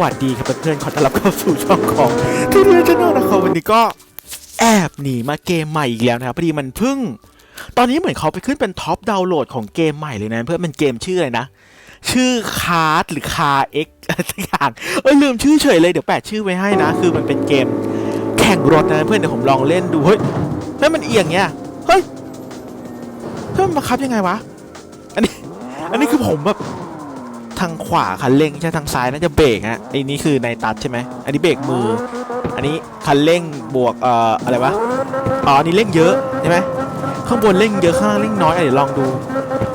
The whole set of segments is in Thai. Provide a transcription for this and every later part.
วัสดีครับเพื่อนๆ ขอต้อนรับเข้าสู่ช่องของทูเรียนชแนลนะครับวันนี้ก็แอบหนีมาเกมใหม่อีกแล้วนะครับพอดีมันเพิ่ง ตอนนี้เหมือนเขาไปขึ้นเป็นท็อปดาวน์โหลดของเกมใหม่เลยนะเพื่อนเป็นเกมชื่ออะไรนะ ชื่อคาร์ดหรือคาเอ็กอะไรสักอย่างเออลืมชื่อเฉยเลยเดี๋ยวแปะชื่อไว้ให้นะ คือมันเป็นเกมแข่งรถนะเพื่อนเดี๋ยวผมลองเล่นดูเฮ้ยนั่นมันเอียงเงี้ยเฮ้ยเฮ้ยมันบังคับยังไงวะอันนี้อันนี้คือผมแบบ ทางขวาคันเร่งใช่ทางซ้ายน่าจะเบรกฮะไอ้นี่คือในตัดใช่ไหมอันนี้เบรกมือ อันนี้คันเร่งบวกเอ่ออะไรวะอ๋ออันนี้เร่งเยอะใช่ไหมข้างบนเร่งเยอะข้างล่างเร่งน้อยเดี๋ยวลองดู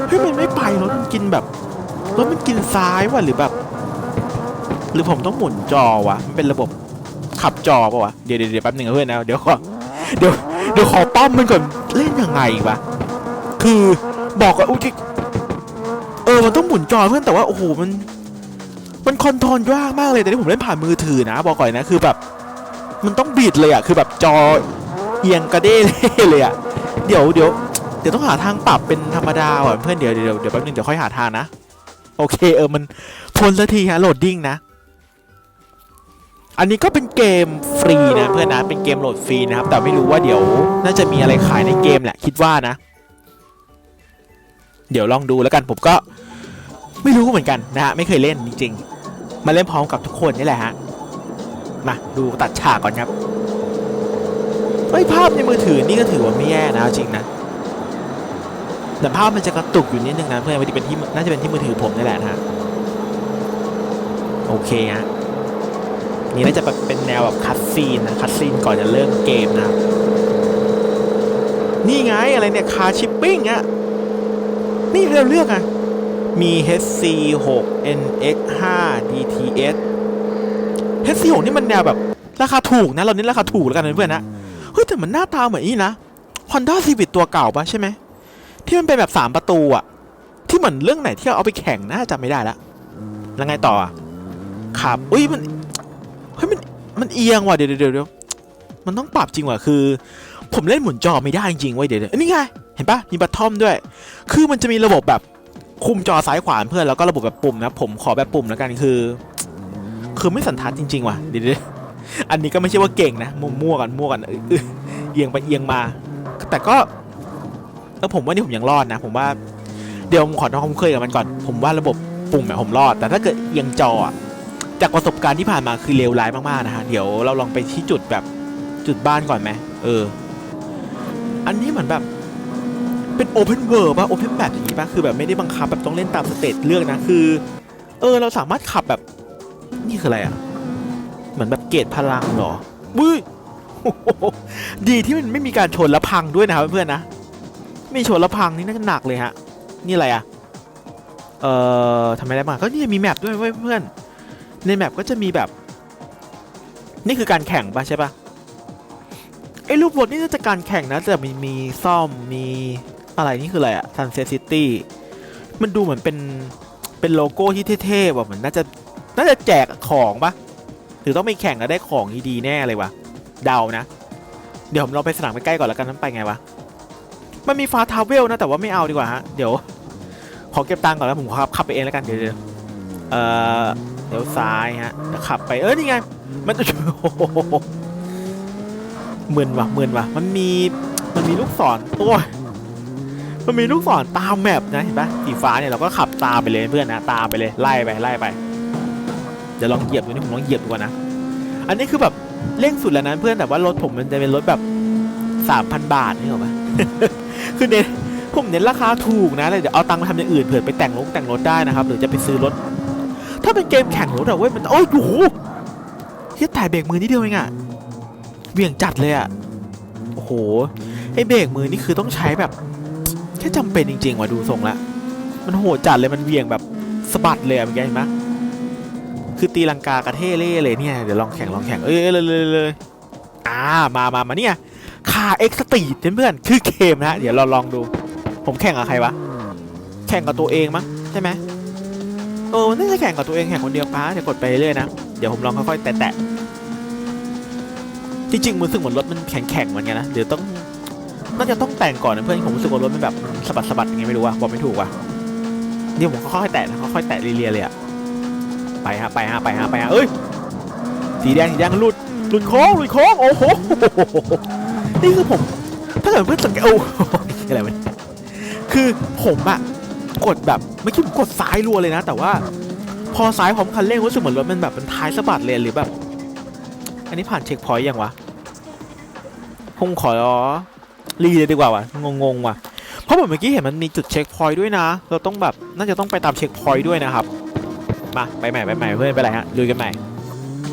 เฮ้ยมันไม่ไปรถมันกินแบบรถมันกินซ้ายว่ะหรือแบบ หรือผมต้องหมุนจอวะมันเป็นระบบขับจอป่ะวะเดี๋ยวเดี๋ยวแป๊บหนึ่งเพื่อนนะเดี๋ยวขอเดี๋ยวเดี๋ยวขอป้อมมันก่อนเล่นยังไงวะคือบอกกับอุ้ย เออมันต้องหมุนจอเพื่อนแต่ว่าโอ้โหมัน มันคอนโทรลยากมากเลยแต่ที่ผมเล่นผ่านมือถือนะ บอกก่อนนะคือแบบ มันต้องบิดเลยอะคือแบบจอเอียงกระเด้เล่เลยอะเดี๋ยวเดี๋ยวเดี๋ยวต้องหาทางปรับเป็นธรรมดาว่ะเพื่อนเดี๋ยวเดี๋ยวเดี๋ยวแป๊บนึงเดี๋ยวค่อยหาทางนะโอเคเออมันพ้นสักทีฮะโหลดดิ้งนะอันนี้ก็เป็นเกมฟรีนะเพื่อนนะเป็นเกมโหลดฟรีนะครับแต่ไม่รู้ว่าเดี๋ยว น่าจะมีอะไรขายในเกมแหละคิดว่านะ เดี๋ยวลองดูแล้วกันผมก็ไม่รู้เหมือนกันนะฮะไม่เคยเล่นจริงๆ มาเล่นพร้อมกับทุกคนนี่แหละฮะมาดูตัดฉากก่อนครับเฮ้ยภาพในมือถือนี่ก็ถือว่าไม่แย่นะจริงนะแต่ภาพมันจะกระตุกอยู่นิดนึงนะเพื่อนไม่ได้เป็นที่น่าจะเป็นที่มือถือผมนี่แหละนะฮะโอเคฮะนี่น่าจะเป็นแนวแบบคัดซีนนะคัดซีนก่อนจะเริ่มเกมนะนี่ไงอะไรเนี่ยคาชิปปิ้งอะ นี่เราเลือกอะมี HC 6 NX 5 DTS HC 6 นี่มันแนวแบบ ราคาถูกนะ เราเน้นราคาถูกแล้วกันนะเพื่อนนะ เฮ้ย แต่มันหน้าตาเหมือนนี่นะ Honda Civic ตัวเก่าปะใช่ไหม ที่มันเป็นแบบ 3 ประตูอะที่เหมือนเรื่องไหนที่เอาไปแข่งน่าจะไม่ได้ละ แล้วไงต่ออะขับอุ้ยมัน เฮ้ยมัน มันเอียงว่ะ เดี๋ยวเดี๋ยวเดี๋ยวมันต้องปรับจริงว่ะ คือ ผมเล่นหมุนจอไม่ได้จริงๆเว้ยเดี๋ยวเดี๋ยวนี่ไง เห็นปะมีบัตทอมด้วย คือมันจะมีระบบแบบคุมจอซ้ายขวาเพื่อนแล้วก็ระบบแบบปุ่มนะ ผมขอแบบปุ่มแล้วกันคือ คือไม่สันทัดจริง ๆ ว่ะเดี๋ยวอันนี้ก็ไม่ใช่ว่าเก่งนะมั่วมั่วกันมั่วกันเออเอียงไปเอียงมา แต่ก็เออผมว่านี่ผมยังรอดนะ ผมว่าเดี๋ยวผมขอทำความเคยกับมันก่อน ผมว่าระบบปุ่มแบบผมรอด แต่ถ้าเกิดเอียงจอจากประสบการณ์ที่ผ่านมาคือเลวร้ายมากๆนะฮะเดี๋ยวเราลองไปที่จุดแบบจุดบ้านก่อนไหมเออ อันนี้เหมือนแบบ เป็นโอเพนเวิร์ป่ะโอเพนแมปอย่างงี้ป่ะคือแบบไม่ได้บังคับแบบต้องเล่นตามสเตจเลือกนะคือ เออเราสามารถขับแบบ นี่คืออะไรอะ เหมือนแบบเกตพลังเหรอวุ้ยดีที่มันไม่มีการชนและพังด้วยนะครับเพื่อนนะไม่ชนและพังนี่น่าจะหนักเลยฮะ นี่อะไรอะเอ่อทำไมได้มาก็นี่มีแมปด้วยเว้ยเพื่อนในแมปก็จะมีแบบ นี่คือการแข่งป่ะใช่ป่ะไอ้รูปรถนี่น่าจะการแข่งนะแต่มีมีซ่อมมี อะไรนี่คืออะไรอะ Sunset City มันดูเหมือนเป็นเป็นโลโก้ที่เท่ๆว่ะเหมือนน่าจะน่าจะแจกของปะหรือต้องไปแข่งแล้วได้ของดีๆแน่เลยวะเดานะ เดี๋ยวผมลองไปสนามใกล้ๆก่อนแล้วกันนั้นไปไงวะมันมีฟาทาวเวลนะแต่ว่าไม่เอาดีกว่าฮะเดี๋ยว ขอเก็บตังค์ก่อนแล้วผมขับขับไปเองแล้วกันเดี๋ยวเดี๋ยวเอ่อเดี๋ยวซ้ายฮะแล้วขับไปเออนี่ไง มันจะโอ้โหมึนว่ะมึนว่ะมันมีมันมีลูกศรโอ้ย มันมีลูกศรตามแมปนะเห็นปะสีฟ้าเนี่ยเราก็ขับตามไปเลยเพื่อนนะตามไปเลยไล่ไปไล่ไปเดี๋ยวลองเหยียบดูนี่ผมลองเหยียบดูก่อนนะ อันนี้คือแบบเร่งสุดแล้วนะเพื่อนแต่ว่ารถผมมันจะเป็นรถแบบสามพันบาทนี่หรอปะคือเน้นผมเน้นราคาถูกนะเลยเดี๋ยวเอาตังค์มาทำอย่างอื่นเผื่อไปแต่งรถแต่งรถได้นะครับหรือจะไปซื้อรถ ถ้าเป็นเกมแข่งรถอะเว้ยมันโอ้ยโหเฮียแต่เบรกมือนิดเดียวเองอะเบี่ยงจัดเลยอะโอ้โหไอ้เบรกมือนี่คือต้องใช้แบบ ค่จำเป็นจริงๆว่ะดูทรงละมันโหดจัดเลยมันเบี่ยงแบบสะบัดเลยอะเมื่อกี้เห็นไหมคือตีลังกากระเท่เล่เลยเนี่ยเดี๋ยวลองแข่งลองแข่งเอ้ยเลยเลยเลยอ่ามามามาเนี่ยคาเอ็กซ์ตีดเพื่อนคือเกมนะเดี๋ยวเราลองดู ผมแข่งกับใครวะแข่งกับตัวเองมั้งใช่ไหมเออน่าจะแข่งกับตัวเองแข่งคนเดียวป้าเดี๋ยวกดไปเรื่อยนะเดี๋ยวผมลองค่อยๆแตะๆจริงๆมันสึกเหมือนรถมันแข็งๆเหมือนกันนะเดี๋ยวต้อง น่าจะต้องแต่งก่อนนะเพื่อนผมรู้สึกว่ารถมันแบบสะบัดสะบัดยังไงไม่รู้ว่ะบอกไม่ถูกว่ะนี่ผมค่อยๆแตะนะค่อยๆแตะเรียๆเลยอะไปฮะไปฮะไปฮะไปฮะเอ้ยสีแดงสีแดงหลุดหลุดโค้งหลุดโค้งโอ้โหนี่คือผมถ้าเกิดเพื่อนสังเกตโอ้โหอะไรวะคือผมอะกดแบบไม่คิดผมกดซ้ายรัวเลยนะ แต่ว่า พอซ้ายพร้อมคันเร่งรู้สึกเหมือนรถมันแบบมันท้ายสะบัดเลยหรือแบบ อันนี้ผ่านเช็คพอยต์ยังวะคงขอ รีเลยดีกว่าวะงงๆว่ะเพราะผมเมื่อกี้เห็นมันมีจุดเช็คพอยต์ด้วยนะ เราต้องแบบน่าจะต้องไปตามเช็คพอยต์ด้วยนะครับมาไปใหม่ไปใหม่เพื่อนไปไรฮะลุยกันใหม่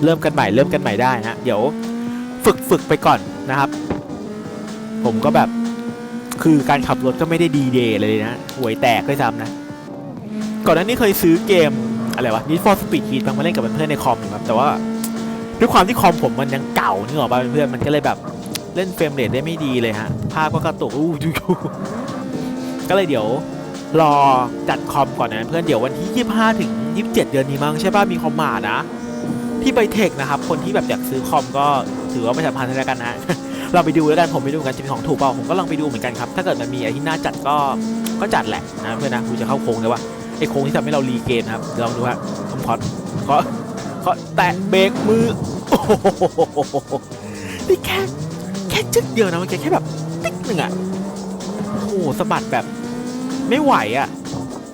เริ่มกันใหม่เริ่มกันใหม่ได้นะเดี๋ยวฝึกฝึกไปก่อนนะครับ ผมก็แบบคือการขับรถก็ไม่ได้ดีเดย์เลยนะหวยแตกด้วยซ้ำนะ ก่อนหน้านี้เคยซื้อเกมอะไรวะ Need for Speed Heat บางมาเล่นกับเพื่อนในคอมอยู่ครับแต่ว่าด้วยความที่คอมผมมันยังเก่านึกออป่ะเพื่อนมันก็เลยแบบ เล่นเฟรมเรทได้ไม่ดีเลยฮะ ภาพก็กระตุกอู้ยูยูก็เลยเดี๋ยวรอจัดคอมก่อนนะเพื่อนเดี๋ยววันที่ 25 ถึง 27 เดือนนี้มั้งใช่ป่ะมีคอมมานะ ที่ไบเทคนะครับ คนที่แบบอยากซื้อคอมก็ถือว่าประชาพันธ์แล้วกันนะเราไปดูแล้วกันผมไปดูกันจะมีของถูกเปล่าผมก็ลองไปดูเหมือนกันครับ ถ้าเกิดมันมีอะไรที่น่าจัดก็ก็จัดแหละนะเพื่อนนะกูจะเข้าโค้งเลยว่าไอ้โค้งที่ทำให้เรารีเกมนครับลองดูฮะผมขอขอขอแตะเบรกมือโอ้โหนี่แค่ แค่จึ๊กเดียวนะมันแค่แค่แบบติ๊กหนึ่งอะโอ้โหสะบัดแบบ ไม่ไหวอะ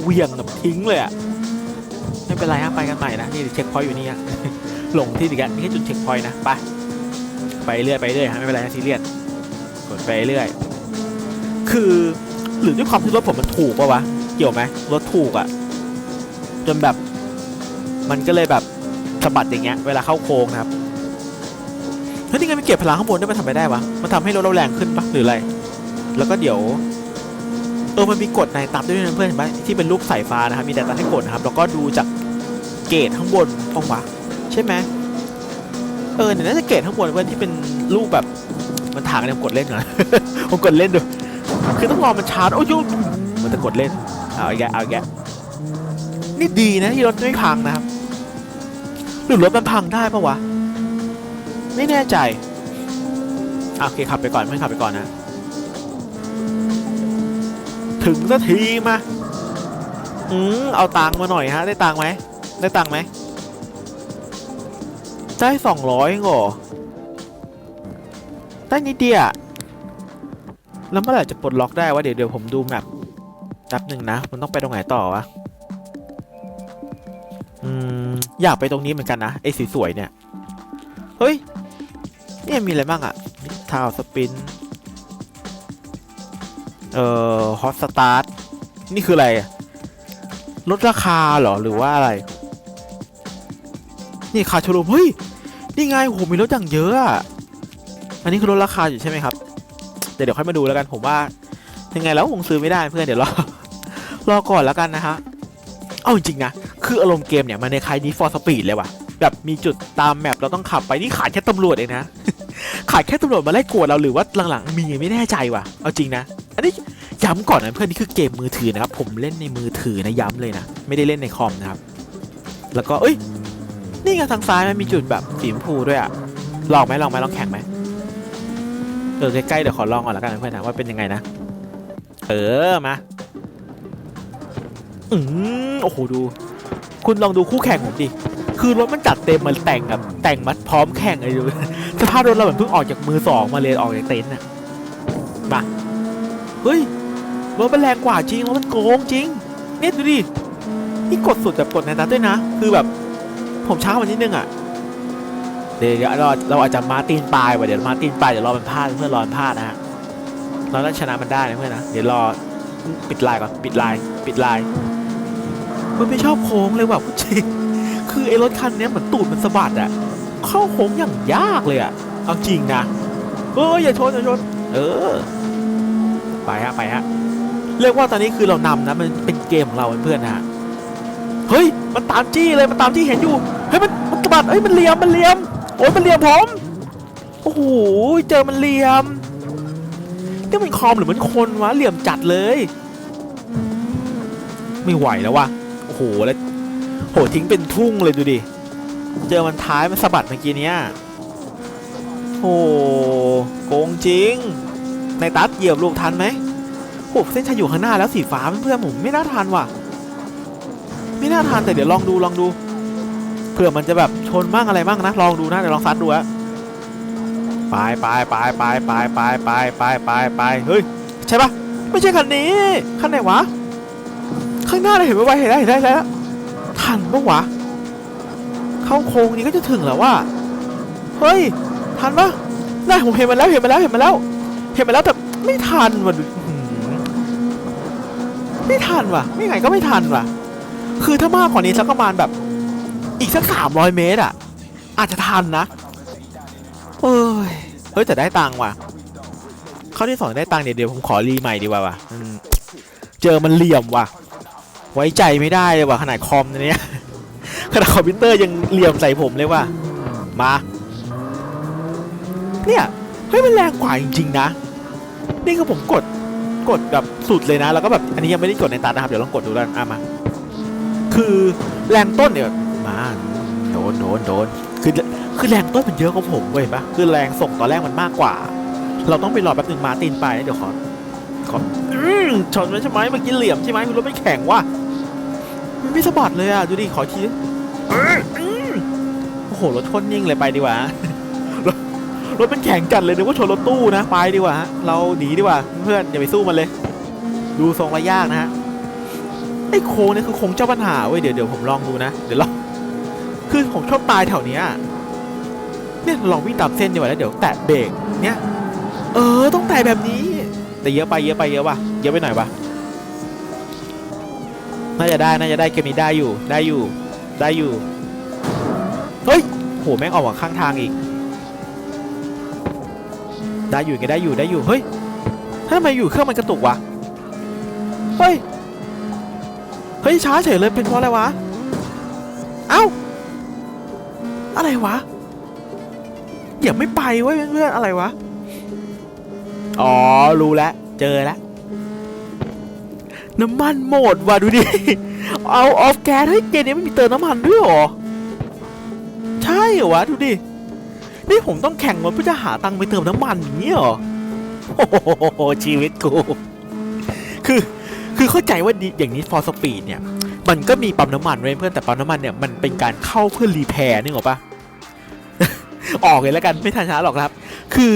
เหวี่ยงแบบทิ้งเลยอะไม่เป็นไรฮะไปกันใหม่นะนี่เช็คพอยต์อยู่นี่ฮะหลงที่อีกแล้วนี่แค่จุดเช็คพอยต์นะไปไปเรื่อยไปเรื่อยฮะไม่เป็นไรนะซีเรียสกดไปเรื่อย คือหรือด้วยความที่รถผมมันถูกปะวะเกี่ยวไหมรถถูกอะจนแบบ มันก็เลยแบบสะบัดอย่างเงี้ย เวลาเข้าโค้งนะครับ เฮ้ยนี่ไงมันเก็บพลังข้างบนได้มันทำไปได้วะมันทำให้รถเราแรงขึ้นปะหรืออะไร แล้วก็เดี๋ยวเออมันมีกฎในตับด้วยนะเพื่อนเห็นไหมที่เป็นรูปสายฟ้านะครับมีแต่ตัดให้กดนะครับแล้วก็ดูจากเกรดข้างบนป้องวะใช่ไหมเออเนี่ยน่าจะเกรดข้างบนเพื่อนที่เป็นรูปแบบมันถางเนี่ยกดเล่นก่อนผมกดเล่นดูคือต้องรอมันชาร์จโอ้ยยมันจะกดเล่นเอาอีกแกเอาอีกแกนี่ดีนะที่รถไม่พังนะครับหรือรถมันพังได้ปะวะ ไม่แน่ใจโอเคขับไปก่อนไม่ขับไปก่อนนะ ถึงสักทีมาอืมเอาตังมาหน่อยฮะ ได้ตังไหมได้ตังไหมได้สองร้อยเหรอได้นิดเดียวแล้วเมื่อไหร่จะปลดล็อกได้วะเดี๋ยวเดี๋ยวผมดูแมปแป๊บหนึ่งนะ มันต้องไปตรงไหนต่อวะอืมอยากไปตรงนี้เหมือนกันนะไอ้สวยๆเนี่ย เฮ้ย เนี่ยมีอะไรบ้างอะมิทาวสปิน เอ่อฮอตสตาร์ท นี่คืออะไรอะลดราคาเหรอ หรือว่าอะไร นี่คาชว์รูเฮ้ย นี่ไงโหมีรถอย่างเยอะอะอันนี้คือลดราคาอยู่ใช่ไหมครับ เดี๋ยวเดี๋ยวค่อยมาดูแล้วกันผมว่า ยังไงแล้วคงซื้อไม่ได้เพื่อนเดี๋ยวรอรอก่อนแล้วกันนะฮะ เอาจริงๆนะ คืออารมณ์เกมเนี่ย มันในคล้ายนี้ฟอร์สปีดเลยว่ะ แบบมีจุดตามแมปเราต้องขับไปนี่ขาดแค่ตำรวจเองนะ ขาดแค่ตำรวจมาไล่กวดเราหรือว่าหลังๆมีไม่แน่ใจว่ะ เอาจริงนะ อันนี้ย้ำก่อนนะเพื่อนนี่คือเกมมือถือนะครับ ผมเล่นในมือถือนะย้ำเลยนะ ไม่ได้เล่นในคอมนะครับ แล้วก็เอ้ย นี่ไงทางซ้ายมันมีจุดแบบสีชมพูด้วยอะลองไหมลองไหมลองแข่งไหมเออใกล้ๆเดี๋ยวขอลองก่อนแล้วกันเพื่อนนะว่าเป็นยังไงนะ เออมาอืมโอ้โหดู คุณลองดูคู่แข่งผมดิ คือรถมันจัดเต็มมันแต่งแบบแต่งมาพร้อมแข่งเลยดู สภาพรถเราเหมือนเพิ่งออกจากมือสองมาเลยออกจากเต็นท์น่ะมาเฮ้ยรถมันแรงกว่าจริงรถมันโกงจริงเนี่ยดูดินี่กดสุดแบบกดในนั้นด้วยนะ คือแบบ ผมช้ากว่านิดนึงอะเดี๋ยวเราเราอาจจะมาตีนปลายว่ะเดี๋ยวมาตีนปลายเดี๋ยวรอมันพลาดเพื่อนรอมันพลาดนะฮะเราต้องชนะมันได้นะเพื่อนนะเดี๋ยวรอปิดลายก่อนปิดลายปิดลายมันไม่ชอบโค้งเลยว่ะพูดจริงคือไอ้รถคันนี้เหมือนตูดมันสะบัดอะ เข้าโค้งอย่างยากเลยอะเอาจริงนะเอออย่าชนอย่าชนเออ ไปฮะไปฮะเรียกว่าตอนนี้คือเรานำนะมันเป็นเกมของเราเพื่อนๆนะฮะเฮ้ยมันตามจี้เลยมันตามที่เห็นอยู่เฮ้ยมันมันกระบาดเฮ้ยมันเหลี่ยมมันเหลี่ยมโอ้ยมันเหลี่ยมผมโอ้โหเจอมันเหลี่ยมนี่มันคอมหรือมันคนวะเหลี่ยมจัดเลย ไม่ไหวแล้ววะโอ้โหแล้วโหทิ้งเป็นทุ่งเลยดูดิ เจอมันท้ายมันสะบัดเมื่อกี้เนี้ยโอ้โกงจริง ในตัดเหยียบลูกทันไหมโอ้เส้นชัยอยู่ข้างหน้าแล้วสีฟ้าเพื่อนๆผมไม่น่าทันว่ะ ไม่น่าทันแต่เดี๋ยวลองดูลองดูเผื่อมันจะแบบชนบ้างอะไรบ้างนะลองดูนะเดี๋ยวลองซัดดูฮะไปไปไปไปไปไปไปไปไปไปเฮ้ยใช่ปะไม่ใช่คันนี้คันไหนวะ ข้างหน้าเราเห็นไวๆเห็นได้วเห็นได้เห็นได้แล้วทันปะวะ เข้าโค้งนี้ก็จะถึงแล้วว่าเฮ้ย ทันปะน่าผมเห็นมันแล้วเห็นมันแล้วเห็นมันแล้ว เห็นมันแล้วแต่ไม่ทันว่ะไม่ทันว่ะ ไม่ไงก็ไม่ทันว่ะ คือถ้ามากกว่านี้สักประมาณแบบ อีกสักสามร้อยเมตรอะ อาจจะทันนะเอ้ยเฮ้ยแต่ได้ตังค์ว่ะข้อที่สองได้ตังค์เดี๋ยวเดี๋ยวผมขอรีใหม่ดีกว่าว่ะเจอมันเหลี่ยมว่ะ ไว้ใจไม่ได้เลยว่ะขนาดคอมเนี่ย ขนาดคอมพิวเตอร์ยังเหลี่ยมใส่ผมเลยว่ะมา เนี่ยเฮ้ยมันแรงกว่าจริงๆนะ นี่คือผมกดกดแบบสุดเลยนะ แล้วก็แบบอันนี้ยังไม่ได้กดในตัดนะครับ เดี๋ยวลองกดดูแล้วอะมา คือแรงต้นเนี่ยมาโดนโดนโดนคือคือแรงต้นมันเยอะกว่าผมเว้ยเห็นปะคือแรงส่งตอนแรกมันมากกว่า เราต้องไปรอแป๊บนึงมาตีนไปเดี๋ยวขอขออืมชนมันใช่ไหมเมื่อกี้เหลี่ยมใช่ไหมคุณรถไม่แข็งว่ะมันไม่สะบัดเลยอะดูดิขออีกทีอืมอืม โอ้โหรถชนนิ่งเลยไปดีกว่ารถรถมันแข็งจัดเลยนึกว่าชนรถตู้นะไปดีกว่าเราหนีดีกว่า เพื่อนอย่าไปสู้มันเลย ดูทรงระยากนะฮะไอ้โค้งเนี่ยคือโค้งเจ้าปัญหาเว้ยเดี๋ยวเดี๋ยวผมลองดูนะเดี๋ยวลองคือผมชอบตายแถวเนี้ยเนี่ยลองวิ่งตามเส้นดีกว่าแล้วเดี๋ยวแตะเบรกเนี่ยเออต้องแตะแบบนี้ แต่เยอะไปเยอะไปเยอะว่ะเยอะไปหน่อยว่ะน่าจะได้น่าจะได้เกมนี้ได้อยู่ได้อยู่ ได้อยู่ เฮ้ยโหแม่งออกมาข้างทางอีก ได้อยู่ไงได้อยู่ได้อยู่ เฮ้ยทำไมอยู่เครื่องมันกระตุกวะ เฮ้ย เฮ้ยช้าเฉยเลยเป็นเพราะอะไรวะ เอ้า อะไรวะอย่าไม่ไปเว้ยเพื่อนๆอะไรวะ อ๋อ รู้แล้ว เจอแล้ว น้ำมันหมดว่ะดูดิ เอาออฟแก๊สเฮ้ยเกมนี้ไม่มีเติมน้ำมันด้วยหรอ ใช่เหรอวะดูดิ นี่ผมต้องแข่งรถเพื่อจะหาตังค์ไปเติมน้ำมันอย่างนี้เหรอโอ้โหชีวิตกู คือ คือเข้าใจว่าดีอย่างนี้ for speed เนี่ย มันก็มีปั๊มน้ำมันเว้ยเพื่อนแต่ปั๊มน้ำมันเนี่ยมันเป็นการเข้าเพื่อรีแพร์นึกออกปะออกเลยแล้วกันไม่ทันช้าหรอกครับ คือ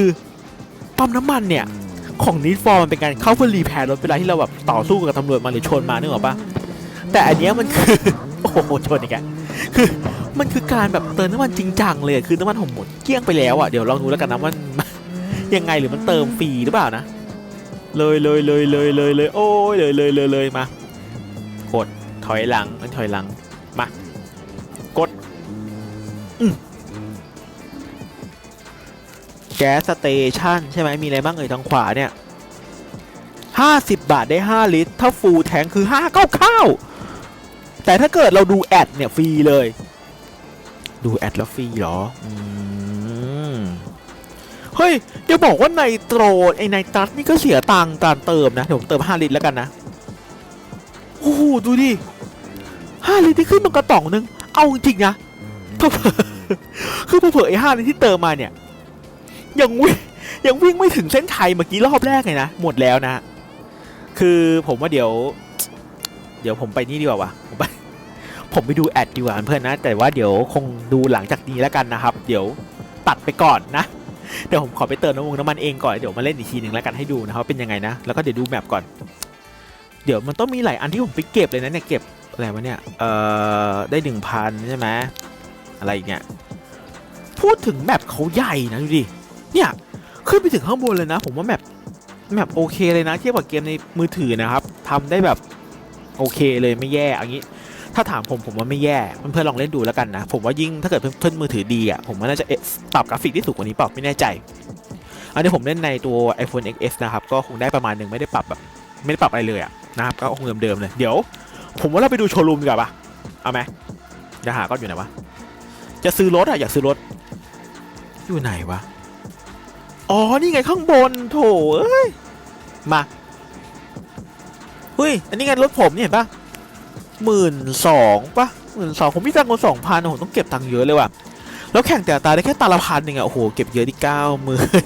ปั๊มน้ำมันเนี่ยของนิดฟอร์มันเป็นการเข้าเพื่อรีแพร์รถเวลาที่เราแบบต่อสู้กับตำรวจมาหรือชนมานึกออกปะ แต่อันเนี้ยมันคือ โอ้โหชนอีกแล้วคือมันคือการแบบเติมน้ำมันจริงจังเลยคือน้ำมันผมหมดเกลี้ยงไปแล้วอะเดี๋ยวลองดูแล้วกันนะว่ามันยังไงหรือมันเติมฟรีหรือเปล่านะ เลยเลยเลยเลยเลยเลยโอ้ยเลยเลยเลยเลยมากดถอยหลังมันถอยหลังมากดแก๊สสเตชันใช่ไหมมีอะไรบ้างเอ่ยทางขวาเนี่ยห้าสิบบาทได้ห้าลิตร ถ้าฟูลแทงคือห้าเก้าข้า แต่ถ้าเกิดเราดูแอดเนี่ยฟรีเลย ดูแอดแล้วฟรีเหรออืมเฮ้ยอย่าบอกว่าไนโตรไอ้ไนตรัสนี่ก็เสียตังค์การเติมนะเดี๋ยวผมเติม5ลิตรแล้วกันนะโอ้โหดูดิ5ลิตรที่ขึ้นมากระต่องนึง เอาจริงๆนะเผลอๆคือเผลอๆไอ้5ลิตรที่เติมมาเนี่ยยังวิ่งยังวิ่งไม่ถึงเส้นชัยเมื่อกี้รอบแรกเลยนะหมดแล้วนะ คือผมว่าเดี๋ยว เดี๋ยวผมไปนี่ดีกว่าวะ ผมไปดูแอดดีกว่าเพื่อนนะ แต่ว่าเดี๋ยวคงดูหลังจากนี้แล้วกันนะครับ เดี๋ยวตัดไปก่อนนะเดี๋ยวผมขอไปเติมน้ำมันน้ำมันเองก่อนเดี๋ยวมาเล่นอีกทีหนึ่งแล้วกันให้ดูนะครับว่าเป็นยังไงนะแล้วก็เดี๋ยวดูแมปก่อน เดี๋ยวมันต้องมีหลายอันที่ผมไปเก็บเลยนะเนี่ยเก็บอะไรวะเนี่ยเอ่อได้หนึ่งพันใช่ไหมอะไรอีกเนี่ยพูดถึงแมปเขาใหญ่นะดูดิเนี่ยขึ้นไปถึงข้างบนเลยนะ ผมว่าแมปแมปโอเคเลยนะเทียบกับเกมในมือถือนะครับทำได้แบบโอเคเลยไม่แย่อย่างนี้ ถ้าถามผมผมว่าไม่แย่เพื่อนๆลองเล่นดูแล้วกันนะ ผมว่ายิ่งถ้าเกิดเพื่อนๆมือถือดีอะผมว่าน่าจะปรับกราฟิกที่สูงกว่านี้เปล่าไม่แน่ใจ อันนี้ผมเล่นในตัว iPhone XS นะครับก็คงได้ประมาณหนึ่งไม่ได้ปรับแบบไม่ได้ปรับอะไรเลยอะนะครับก็คงเดิมๆเลยเดี๋ยว ผมว่าเราไปดูโชว์รูมดีกว่าปะเอาไหมจะหาก็อยู่ไหนวะจะซื้อรถอะอยากซื้อรถอยู่ไหนวะอ๋อนี่ไงข้างบนโถเอ้ยมาเฮ้ยอันนี้ไงรถผมเนี่ยเห็นปะ หมื่นสองปะหมื่นสองผมมีตังค์คนสองพันผมต้องเก็บตังค์เยอะเลยว่ะแล้วแข่งแต่ตาได้แค่ตาละพันเองอะโอ้โหเก็บเยอะที่เก้าหมื่น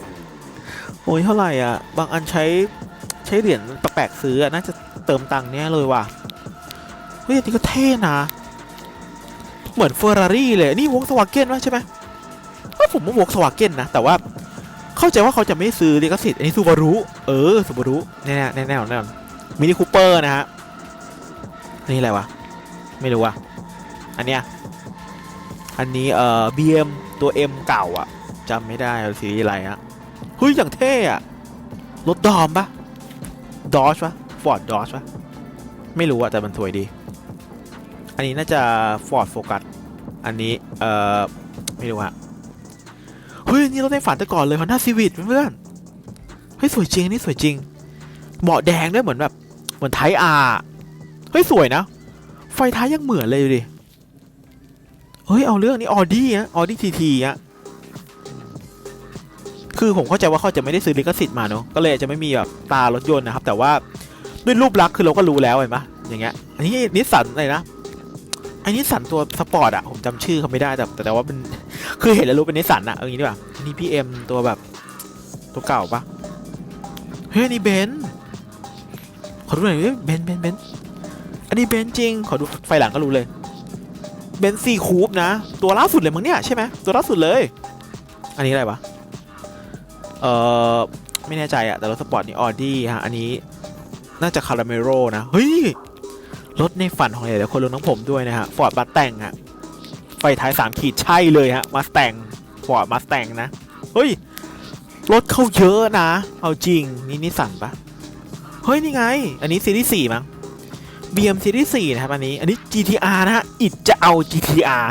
โอ้ยเท่าไหร่อะ บางอันใช้ใช้เหรียญแปลกๆซื้ออน่าจะเติมตังค์เนี้ยเลยว่ะเฮ้ยอันนี้ก็เท่นะ เหมือนเฟอร์รารี่เลยนี่วงสวาเก้นวะใช่ไหมเอ้ยผมว่าวงสวาเก้นนะ แต่ว่าเข้าใจว่าเขาจะไม่ซื้อลิขสิทธิ์อันนี้ซูบารุเออซูบารุแน่ๆแน่ๆแน่นอนแน่มินิคูเปอร์นะฮะ นี่อะไรวะ ไม่รู้ว่ะ อันเนี้ย อันนี้เอ่อ BM ตัว M เก่าอะจำไม่ได้สีอะไรฮะเฮ้ยอย่างเท่อะรถดอมปะดอชปะฟอร์ดดอชปะไม่รู้อะแต่มันสวยดี อันนี้น่าจะ Ford Focus อันนี้ เอ่อ ไม่รู้อะเฮ้ย นี่รถในฝันแต่ก่อนเลย Honda Civic เพื่อนเฮ้ย สวยจริงอันนี่สวยจริงเบาะแดงด้วยเหมือนแบบ เหมือนไทอา เฮ้ย สวยนะ ไฟท้ายยังเหมือนเลยดิ เฮ้ย เอาเรื่องนี้ออดี้อะออดี้ทีทีอะคือผมเข้าใจว่าเขาจะไม่ได้ซื้อลิขสิทธิ์มาเนอะก็เลยจะไม่มีแบบตารถยนต์นะครับ แต่ว่าด้วยรูปลักษณ์คือเราก็รู้แล้วเห็นปะอย่างเงี้ยอันนี้นิสสันอะไรนะไอ้นิสสันตัวสปอร์ตอะผมจำชื่อเขาไม่ได้แต่แต่ว่าเป็นคือเห็นแล้วรู้เป็นนิสสันอะเอางี้ดีกว่าอันนี่พีเอ็มตัวแบบตัวเก่าปะเฮ้ยนี่เบนขอดูหน่อยเบนเบนเบน นนี้เบนจริง ขอดูไฟหลังก็รู้เลย เบนซ์ซีคูปนะ ตัวล่าสุดเลยมั้งเนี่ยใช่ไหมตัวล่าสุดเลย อันนี้อะไรวะ เออไม่แน่ใจอะแต่รถสปอร์ตนี่ออดี้ฮะ อันนี้น่าจะคาราเมโรนะ เฮ้ย รถในฝันของหลายๆคนรวมทั้งผมด้วยนะฮะ ฟอร์ดมาแต่งฮะ ไฟท้าย 3 ขีดใช่เลยฮะมาแต่งฟอร์ดมาแต่งนะ เฮ้ย รถเข้าเยอะนะ เอาจริง นี่นิสสันปะเฮ้ย นี่ไง อันนี้ซีรีส์4มั้ง BM ซีรีส์4นะครับอันนี้ อันนี้ GTR นะฮะ อิดจะเอา GTR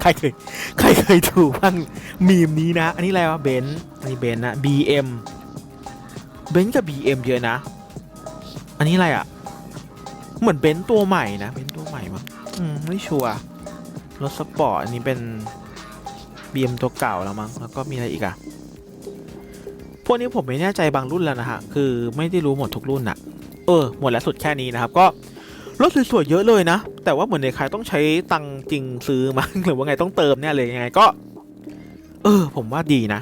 ใครเคยใครเคยถูกบ้างมีมนี้นะ อันนี้อะไรวะเบนซ์อันนี้เบนซ์นะ BM เบนซ์กับ BM เยอะนะ อันนี้อะไรอะ เหมือนเบนซ์ตัวใหม่นะเบนซ์ตัวใหม่มั้งอืมไม่ชัวร์รถสปอร์ตอันนี้เป็น BM ตัวเก่าแล้วมั้งแล้วก็มีอะไรอีกอะพวกนี้ผมไม่แน่ใจบางรุ่นแล้วนะฮะคือไม่ได้รู้หมดทุกรุ่นอะเออหมดแล้วสุดแค่นี้นะครับ ก็ รถสวยๆเยอะเลยนะ แต่ว่าเหมือนในใครต้องใช้ตังจริงซื้อมั้งหรือว่าไงต้องเติมเนี่ยเลยยังไงก็ เออ ผมว่าดีนะ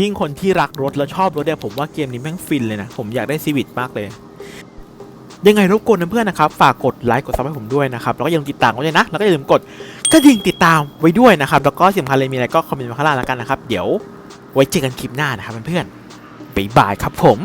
ยิ่งคนที่รักรถแล้วชอบรถเนี่ยผมว่าเกมนี้แม่งฟินเลยนะ ผมอยากได้ซีวิตมากเลย ยังไงรบกวนเพื่อนๆนะครับ ฝากกดไลค์กดซับให้ผมด้วยนะครับ แล้วก็อย่าลืมติดตามไว้เลยนะ แล้วก็อย่าลืมกดกระดิ่งติดตามไว้ด้วยนะครับ แล้วก็สิ่งสำคัญเลยมีอะไรก็คอมเมนต์มาข้างล่างแล้วกันนะครับ เดี๋ยว ไว้เจอกันคลิปหน้านะครับเพื่อนๆบ๊ายบายครับผม